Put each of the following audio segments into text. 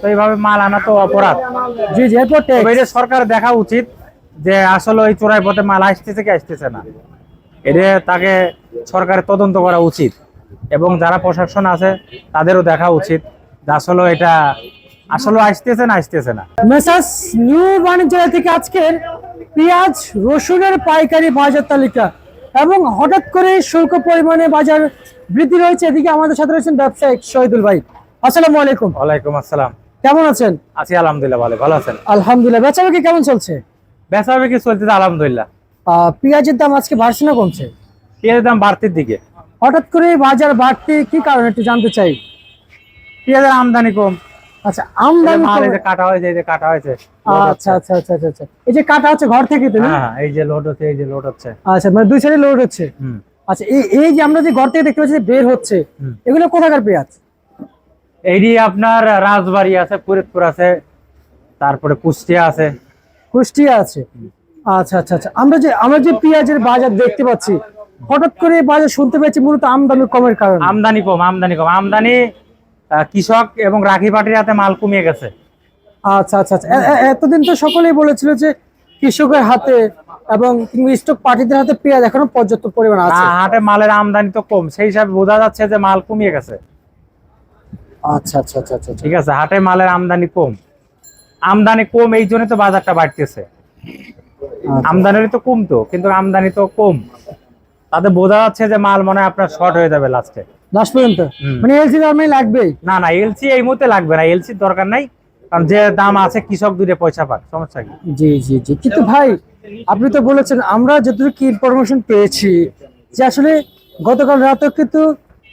তো এইভাবে মাল আনা তো অপরাধ। জি জি এরপর ট্যাক্স সরকার দেখা উচিত যে আসলে ওই চোরাই পথে মাল আসতেছে কি আসতেছে না। এটা তাকে সরকারের তদন্ত করা উচিত এবং যারা প্রশাসন আছে তাদেরও দেখা উচিত যে আসলে এটা আসলে আসতেছে না আসতেছে না। মেসাস নিউ বাণিজ্যালয় থেকে আজকের পেঁয়াজ রসুনের পাইকারি বাজার তালিকা এবং হঠাৎ করে শুল্ক পরিমাণে বাজার বৃদ্ধি রয়েছে। এদিকে আমাদের সাথে রয়েছেন ব্যবসায়িক শহীদুল ভাই। আসসালামু আলাইকুম। ওয়ালাইকুম আসসালাম। কেমন আছেন? আছি আলহামদুলিল্লাহ ভালো ভালো আছেন? আলহামদুলিল্লাহ বেচা বিক্রি কেমন চলছে? বেচা বিক্রি চলতেছে আলহামদুলিল্লাহ। পেঁয়াজের দাম আজকে বাড়ছে না কমছে? পেঁয়াজের দাম বাড়তির দিকে। হঠাৎ করে বাজার বাড়তে কি কারণ একটু জানতে চাই? পেঁয়াজের আমদানি কম। আচ্ছা আমদানি মাল এই যে কাটা হয়েছে এই যে কাটা হয়েছে আচ্ছা আচ্ছা আচ্ছা আচ্ছা আচ্ছা। এই যে কাটা হচ্ছে ঘর থেকে তো না? হ্যাঁ হ্যাঁ, এই যে লোড হচ্ছে এই যে লোড হচ্ছে। আচ্ছা মানে দুই সাইডে লোড হচ্ছে। আচ্ছা এই এই যে আমরা যে ঘর থেকে দেখতে পাচ্ছি যে বের হচ্ছে এগুলো কোথাকার পেঁয়াজ? এইটি আপনার রাজবাড়ি আছে ফরিদপুর আছে তারপরে কুষ্টিয়া আছে। কুষ্টিয়া আছে? আচ্ছা আচ্ছা আচ্ছা। আমরা যে আমরা যে পেঁয়াজের বাজার দেখতে পাচ্ছি হঠাৎ করে বাজার শুনতে পেয়েছি মূলত আমদানি কমের কারণে। আমদানি কম আমদানি কম। আমদানি কৃষক এবং রাখি পাটির হাতে মাল কমিয়ে গেছে। আচ্ছা আচ্ছা আচ্ছা। এতদিন তো সকলেই বলেছিল যে কৃষকের হাতে এবং স্টক পার্টিদের হাতে পেঁয়াজ এখনও পর্যাপ্ত পরিমাণ আছে। হাটে মালের আমদানি তো কম। সেই হিসাবে বোঝা যাচ্ছে যে মাল কমিয়ে গেছে। আচ্ছা আচ্ছা আচ্ছা। ঠিক আছে হাটে মালের আমদানি কম। আমদানি কম এই জন্য তো বাজারটা বাড়তেছে। আমদানি তো কিন্তু আমদানি তো কম। তাতে বোঝা যাচ্ছে যে মাল মনে হয় আপনার শর্ট হয়ে যাবে লাস্টে লাস্ট পর্যন্ত? মানে এলসি দামে লাগবেই? না না এলসি এই মুহূর্তে লাগবে না এলসির দরকার নাই। কারণ যে দাম আছে কৃষক দুটো পয়সা পাক সমস্যা কি? জি জি জি। কিন্তু ভাই আপনি তো বলেছেন আমরা যতটুকু ইনফরমেশন পেয়েছি যে আসলে গতকাল রাতে কিন্তু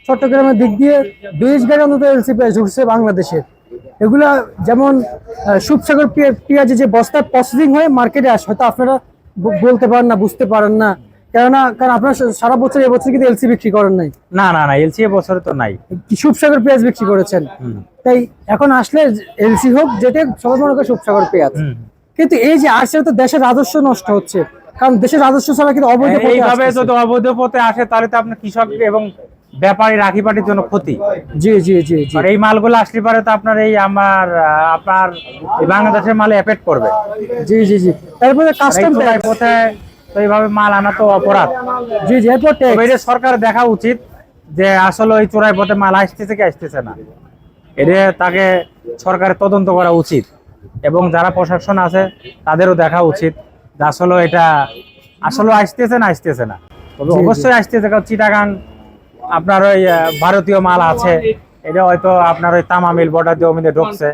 চট্টগ্রামের দিক দিয়ে বিশ গাড়ি অন্তত এলসি পেঁয়াজ ঢুকছে বাংলাদেশে। এগুলা যেমন সুপসাগর পেঁয়া- পেঁয়াজে যে বস্তায় প্রসেসিং হয়ে মার্কেটে আসে। হয়তো আপনারা বলতে পারেন না বুঝতে পারেন না। কেননা কারণ আপনারা সারা বছর এবছর কিন্তু এলসি বিক্রি করেন নাই। না না না এলসি বছরে তো নাই। সুপসাগর পেঁয়াজ বিক্রি করেছেন? তাই এখন আসলে এলসি হোক যেটা সবাই মনে করে সুপসাগর পেঁয়াজ। কিন্তু এই যে আসছে তো দেশের রাজস্ব নষ্ট হচ্ছে। কারণ দেশের রাজস্ব ছাড়া কিন্তু অবৈধ পথে এইভাবে যদি অবৈধ পথে আসে তাহলে তো আপনার কৃষক এবং ব্যাপারী রাখি পাটির জন্য ক্ষতি। জি জি জি আর এই মালগুলো আসলে পারে তো আপনার এই আমার আপনার বাংলাদেশের মালে এফেক্ট করবে। জি জি জি। তারপরে কাস্টম পথে তো এইভাবে মাল আনা তো অপরাধ। জি জি এরপর সরকার দেখা উচিত যে আসলে ওই চোরাই পথে মাল আসতেছে কি আসতেছে না। এটা তাকে সরকারের তদন্ত করা উচিত। এবং যারা প্রশাসন আছে তাদেরও দেখা উচিত যে আসলে এটা আসলে আসতেছে না আসতেছে না। তবে। অবশ্যই আসতেছে কারণ চিটাগাং আপনার ওই ভারতীয় মাল আছে। এটা হয়তো আপনার ওই তামামিল বর্ডার দিয়ে অমিনে ঢুকছে।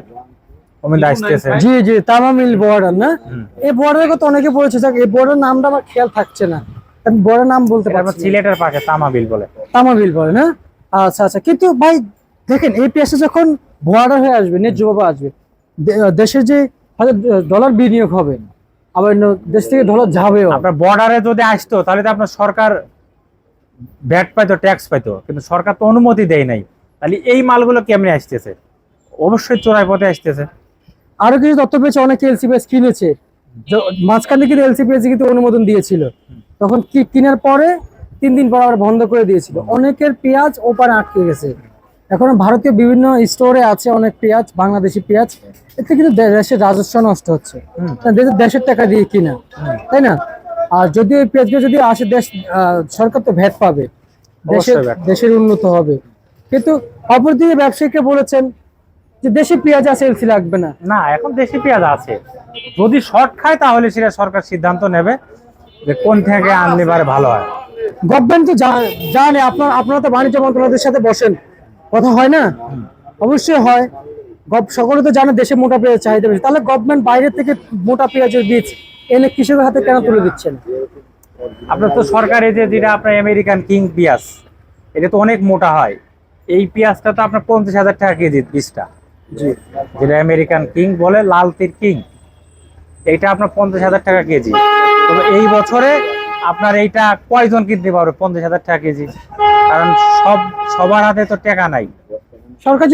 আসতেছে। জি জি তামামিল বর্ডার না? এই বর্ডারের কথা অনেকে বলেছে যাক এই বর্ডার নামটা আমার খেয়াল থাকছে না। আমি বড় নাম বলতে পারছি সিলেটের পাশে তামাবিল বলে। তামাবিল বলে না? আচ্ছা আচ্ছা কিন্তু ভাই দেখেন এই পেঁয়াজটা যখন বর্ডার হয়ে আসবে ন্যায্যভাবে আসবে দে- দেশের যে হয়তো ডলার বিনিয়োগ হবে আবার দেশ থেকে ডলার যাবেও। আপনার বর্ডারে যদি আসতো তাহলে তো আপনার সরকার ভ্যাট পাইতো ট্যাক্স পাইতো কিন্তু সরকার তো অনুমতি দেয় নাই। তাহলে এই মালগুলো কেমনে আসতেছে? অবশ্যই চোরাই পথে আসতেছে। আরও কিছু তথ্য পেয়েছে অনেকে এলসিপিএস কিনেছে। মাঝখানে কিন্তু এলসিপিএস কিন্তু অনুমোদন দিয়েছিল। তখন কি কেনার পরে তিন দিন পর আবার বন্ধ করে দিয়েছিল। অনেকের পেঁয়াজ ওপারে আটকে গেছে। এখন ভারতীয় বিভিন্ন স্টোরে আছে অনেক পেঁয়াজ বাংলাদেশি পেঁয়াজ। এতে কিন্তু দেশের রাজস্ব নষ্ট হচ্ছে। দেশের টাকা দিয়ে কিনা। তাই না? আর যদি ওই পেঁয়াজগুলো যদি আসে দেশ সরকার তো ভ্যাট পাবে। দেশের দেশের উন্নত হবে। কিন্তু অপরদিকে ব্যবসায়ীকে বলেছেন যে দেশে পেঁয়াজ আছে এলসি লাগবে না। না এখন দেশি পেঁয়াজ আছে। যদি শর্ট খায় তাহলে সেটা সরকার সিদ্ধান্ত নেবে যে কোন থেকে আনলে পারে ভালো হয়। গভর্নমেন্ট তো জানে আপনার আপনারা তো বাণিজ্য মন্ত্রণালয়ের সাথে বসেন। কথা হয় না? অবশ্যই হয়। সকলে তো জানে দেশে মোটা পেঁয়াজ চাহিদা বেশি। তাহলে গভর্নমেন্ট বাইরে থেকে মোটা পেঁয়াজের বীজ এনে কৃষকের হাতে কেন তুলে দিচ্ছেন? আপনার তো সরকারি যে যেটা আপনার আমেরিকান কিং পেঁয়াজ এটা তো অনেক মোটা হয়। এই পেঁয়াজটা তো আপনার পঞ্চাশ হাজার টাকা কেজি বীজটা। যেটা আমেরিকান কিং বলে লাল তীর কিং এইটা আপনার পঞ্চাশ হাজার টাকা কেজি। তবে এই বছরে আপনার এইটা কয়জন কিনতে পারবে পঞ্চাশ হাজার টাকা কেজি। কারণ সব সবার হাতে তো টাকা নাই। সরকার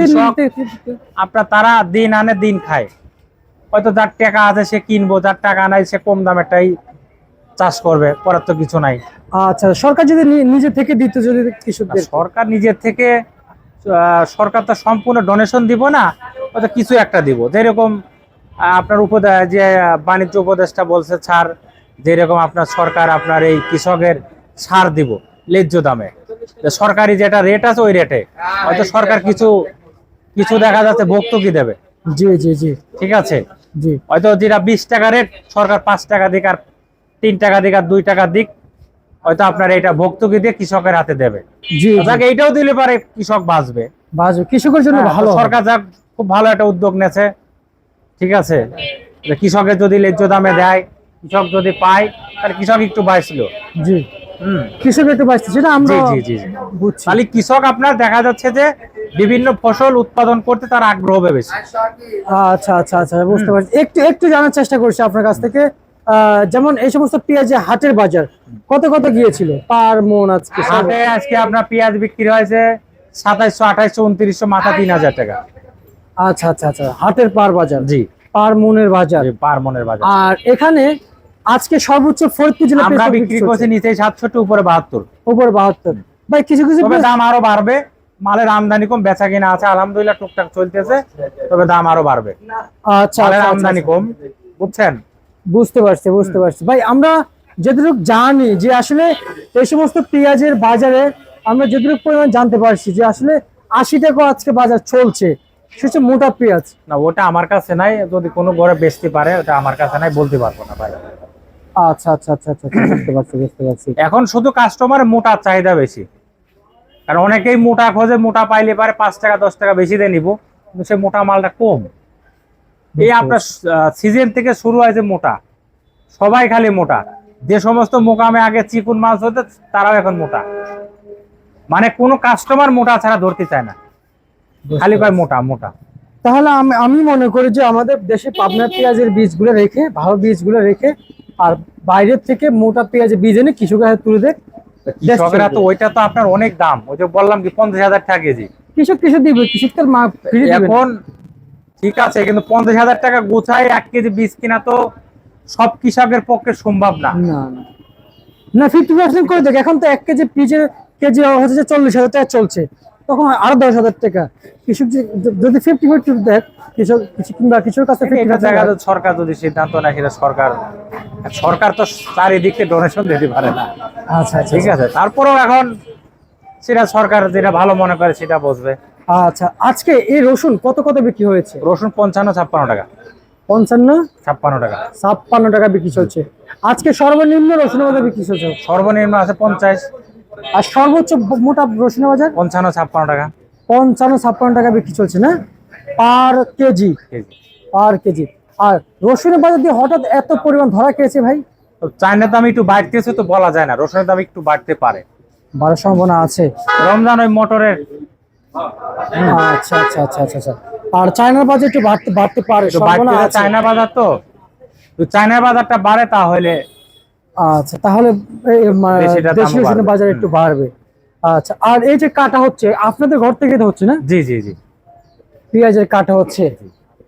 আপনার তারা দিন আনে দিন খায়। হয়তো যার টাকা আছে সে কিনবো যার টাকা নাই সে কম দামেরটাই চাষ করবে করার তো কিছু নাই। আচ্ছা সরকার যদি নিজে থেকে দিত যদি কৃষকদের সরকার নিজের থেকে সরকার তো সম্পূর্ণ ডোনেশন দিব না হয়তো কিছু একটা দিব। যেরকম আপনার উপদে যে বাণিজ্য উপদেশটা বলছে ছাড় যেরকম আপনার সরকার আপনার এই কৃষকের ছাড় দিব ন্যায্য দামে। সরকারি যেটা রেট আছে ওই রেটে হয়তো সরকার কিছু কিছু দেখা যাচ্ছে ভর্তুকি দেবে? জি জি জি। ঠিক আছে? হয়তো যেটা বিশ টাকা রেট সরকার পাঁচ টাকা দিক আর তিন টাকা দিক আর দুই টাকা দিক হয়তো আপনার এটা ভর্তুকি দিয়ে কৃষকের হাতে দেবে। যাকে এইটাও দিলে পারে কৃষক বাঁচবে। বাজু কৃষকের জন্য হ্যাঁ, ভালো সরকার যাক খুব ভালো একটা উদ্যোগ নেছে। ঠিক আছে? কৃষকের যদি ন্যায্য দামে দেয় কৃষক যদি পায় তাহলে কৃষক একটু বাঁচলো। জি। কৃষক একটু বাঁচতে সেটা আমরা জি, জি, জি, জি। বুঝছি। তাহলে কৃষক আপনার দেখা যাচ্ছে যে বিভিন্ন ফসল উৎপাদন করতে তার আগ্রহ বেশি আচ্ছা আচ্ছা আচ্ছা বুঝতে পারছি। একটু একটু জানার চেষ্টা করছি আপনার কাছ থেকে। যেমন এই সমস্ত পেঁয়াজের হাটের বাজার কত কত গিয়েছিল পার মন আজকে? হাটে আজকে আপনার পেঁয়াজ বিক্রি হয়েছে সাতাইশশো আঠাইশশো উনত্রিশশো মাথা তিন হাজার টাকা। আচ্ছা আচ্ছা আচ্ছা হাটের পার বাজার জি। পার মনের বাজার। পার মনের বাজার। আর এখানে আজকে সর্বোচ্চ ফরিদপুর জেলা আমরা বিক্রি করছি নিচে সাতষট্টি উপরে বাহাত্তর। উপরে বাহাত্তর। ভাই কিছু কিছু দাম আরও বাড়বে। মালের আমদানি কম বেচা কিনা আছে আলহামদুলিল্লাহ টুকটাক চলতেছে তবে দাম আরও বাড়বে। আচ্ছা মালের আচ্ছা, আমদানি আচ্ছা, কম বুঝছেন? বুঝতে পারছি বুঝতে পারছি। ভাই আমরা যতটুকু জানি যে আসলে এই সমস্ত পেঁয়াজের বাজারে আমরা যতটুকু পরিমাণ জানতে পারছি যে আসলে আশি টাকা আজকে বাজার চলছে সে হচ্ছে মোটা পেঁয়াজ। না ওটা আমার কাছে নাই যদি কোনো ঘরে বেচতে পারে ওটা আমার কাছে নাই বলতে পারব না ভাই। আচ্ছা আচ্ছা আচ্ছা আচ্ছা আচ্ছা, বুঝতে পারছি বুঝতে পারছি। এখন শুধু কাস্টমার মোটা চাহিদা বেশি। কারণ অনেকেই মোটা খোঁজে মোটা পাইলে পারে পাঁচ টাকা দশ টাকা বেশি দিয়ে নিবো কিন্তু সে মোটা মালটা কম। এই আপনার সিজন থেকে শুরু হয়েছে মোটা। সবাই খালি মোটা। যে সমস্ত মোকামে আগে চিকুন মাছ হতো তারাও এখন মোটা। মানে কোনো কাস্টমার মোটা ছাড়া ধরতে চায় না। খালি কয় মোটা মোটা। তাহলে আমি আমি মনে করি যে আমাদের দেশে পাবনা পেঁয়াজের বীজগুলো রেখে ভালো বীজগুলো রেখে আর বাইরের থেকে মোটা পেঁয়াজের বীজ এনে কৃষকের হাতে তুলে দেয়। কৃষকরা তো ওইটা তো আপনার অনেক দাম। ওই যে বললাম কি পঞ্চাশ হাজার টাকা কেজি। কৃষক কৃষক দিবে এখন ঠিক আছে কিন্তু পঞ্চাশ হাজার টাকা গোছায় এক কেজি বীজ কিনা তো সব কৃষকের পক্ষে সম্ভব না। না ফিফটি পার্সেন্ট করে দেখ এখন তো এক কেজি পিচের কেজি হচ্ছে চল্লিশ হাজার টাকা চলছে। তখন আরও দশ হাজার টাকা। কৃষক যদি ফিফটি ফিফটি দেখ কৃষক কিংবা কৃষকের কাছে দেখা সরকার যদি সিদ্ধান্ত নেয় সেটা সরকার সরকার তো চারিদিকে ডোনেশন দিতে পারে না। আচ্ছা আচ্ছা ঠিক আছে তারপরেও এখন সেটা সরকার যেটা ভালো মনে করে সেটা বসবে আচ্ছা আজকে এই রসুন কত কত বিক্রি হয়েছে? রসুন পঞ্চান্ন ছাপ্পান্ন টাকা। পঞ্চান্ন ছাপ্পান্ন টাকা। ছাপ্পান্ন টাকা বিক্রি চলছে। আজকে সর্বনিম্ন রসুনের বাজার বিক্রি চলছে? সর্বনিম্ন আছে পঞ্চাশ আর সর্বোচ্চ মোটা রসুনের বাজার? পঞ্চান্ন ছাপ্পান্ন টাকা। পঞ্চান্ন ছাপ্পান্ন টাকা বিক্রি চলছে না? Per kg. Kg. Per kg. আর রসুনের বাজার দিয়ে হঠাৎ এত পরিমাণ ধরা খেয়েছে ভাই? চায়নার দাম একটু বাড়তেছে তো বলা যায় না। রসুনের দাম একটু বাড়তে পারে। বাড়ার সম্ভাবনা আছে। রমজান ওই মোটরের আচ্ছা আচ্ছা আচ্ছা আচ্ছা আচ্ছা। আর চায়নার বাজার একটু বাড়তে বাড়তে পারে। চায়না বাজার তো। তো চায়না বাজারটা বাড়ে তাহলে আচ্ছা তাহলে দেশীয় রসুনের বাজার একটু বাড়বে। আচ্ছা আর এই যে কাটা হচ্ছে আপনাদের ঘর থেকে হচ্ছে না? জি জি জি। পেঁয়াজের কাটা হচ্ছে।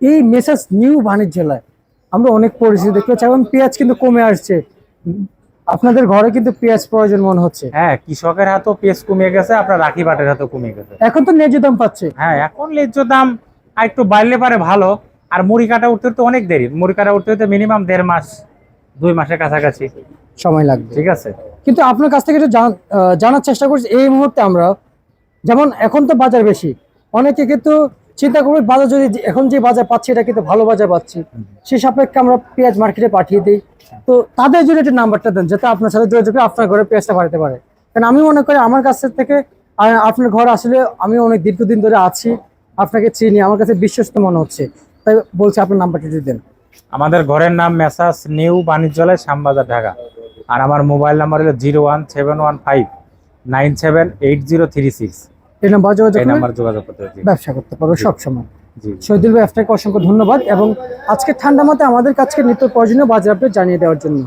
এই মেসেজ নিউ বাণিজ্যালয় আমরা অনেক পরিস্থিতি দেখতে পাচ্ছি এখন পেঁয়াজ কিন্তু কমে আসছে। আপনাদের ঘরে কিন্তু পেঁয়াজ প্রয়োজন মনে হচ্ছে। হ্যাঁ কৃষকের হাতেও পেস কমে গেছে আপনার রাখি বাটের হাতেও কমে গেছে। এখন তো ন্যায্য দাম পাচ্ছে। হ্যাঁ এখন ন্যায্য দাম আর একটু বাড়লে পারে ভালো। আর মুড়ি কাটা উঠতে তো অনেক দেরি। মুড়ি কাটা উঠতে হতে মিনিমাম দেড় মাস দুই মাসের কাছাকাছি। সময় লাগবে। ঠিক আছে। কিন্তু আপনার কাছ থেকে একটু জানার চেষ্টা করছি এই মুহূর্তে আমরা যেমন এখন তো বাজার বেশি অনেকে কিন্তু চিন্তা করবে বাজার যদি এখন যে বাজার পাচ্ছি এটা কিন্তু ভালো বাজার পাচ্ছি সেই সাপেক্ষে আমরা পেঁয়াজ মার্কেটে পাঠিয়ে দিই। তো তাদের জন্য একটু নাম্বারটা দেন যাতে আপনার সাথে যোগাযোগ করে আপনার ঘরে পেঁয়াজটা বাড়াতে পারে। কারণ আমি মনে করি আমার কাছ থেকে আপনার ঘর আসলে আমি অনেক দীর্ঘদিন ধরে আছি আপনাকে চিনি আমার কাছে বিশ্বস্ত মনে হচ্ছে। তাই বলছি আপনার নাম্বারটা যদি দেন। আমাদের ঘরের নাম মেসাস নিউ বাণিজ্যালয় শ্যামবাজার ঢাকা। আর আমার মোবাইল নাম্বার হলো zero one seven one five nine seven eight zero three six. এই নাম্বার যোগাযোগ এই নাম্বার যোগাযোগ করতে। ব্যবসা করতে পারব সবসময়। জি। শহীদুল ভাই আপনাকে অসংখ্য ধন্যবাদ এবং আজকে ঠান্ডা মতে আমাদের কাছে নিত্য প্রয়োজনীয় বাজার আপডেট জানিয়ে দেওয়ার জন্য।